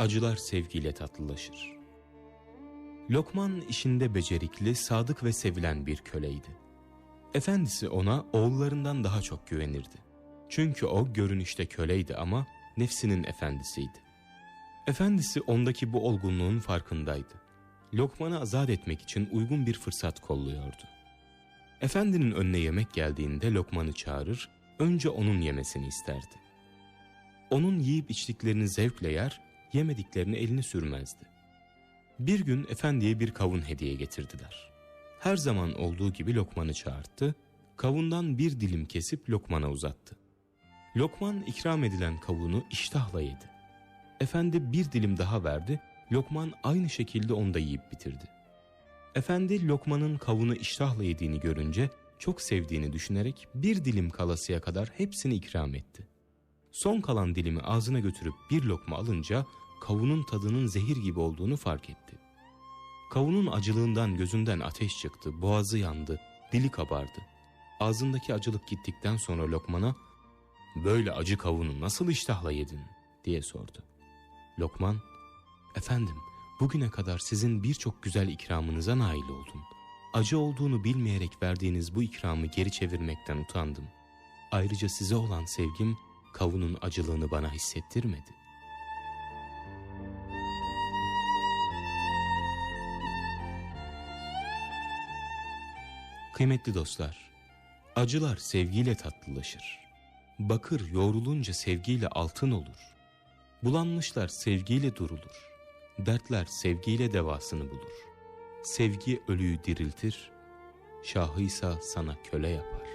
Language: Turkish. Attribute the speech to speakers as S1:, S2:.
S1: Acılar sevgiyle tatlılaşır. Lokman işinde becerikli, sadık ve sevilen bir köleydi. Efendisi ona oğullarından daha çok güvenirdi. Çünkü o görünüşte köleydi ama nefsinin efendisiydi. Efendisi ondaki bu olgunluğun farkındaydı. Lokman'ı azat etmek için uygun bir fırsat kolluyordu. Efendinin önüne yemek geldiğinde Lokman'ı çağırır, önce onun yemesini isterdi. Onun yiyip içtiklerini zevkle yer, yemediklerini elini sürmezdi. Bir gün efendiye bir kavun hediye getirdiler. Her zaman olduğu gibi Lokman'ı çağırttı, kavundan bir dilim kesip Lokman'a uzattı. Lokman ikram edilen kavunu iştahla yedi. Efendi bir dilim daha verdi, Lokman aynı şekilde onu da yiyip bitirdi. Efendi Lokman'ın kavunu iştahla yediğini görünce çok sevdiğini düşünerek bir dilim kalasıya kadar hepsini ikram etti. Son kalan dilimi ağzına götürüp bir lokma alınca kavunun tadının zehir gibi olduğunu fark etti. Kavunun acılığından gözünden ateş çıktı, boğazı yandı, dili kabardı. Ağzındaki acılık gittikten sonra Lokman'a ''Böyle acı kavunu nasıl iştahla yedin?'' diye sordu. Lokman ''Efendim bugüne kadar sizin birçok güzel ikramınıza nail oldum. Acı olduğunu bilmeyerek verdiğiniz bu ikramı geri çevirmekten utandım. Ayrıca size olan sevgim kavunun acılığını bana hissettirmedi. Kıymetli dostlar, acılar sevgiyle tatlılaşır. Bakır yoğrulunca sevgiyle altın olur. Bulanmışlar sevgiyle durulur. Dertler sevgiyle devasını bulur. Sevgi ölüyü diriltir, şahıysa sana köle yapar.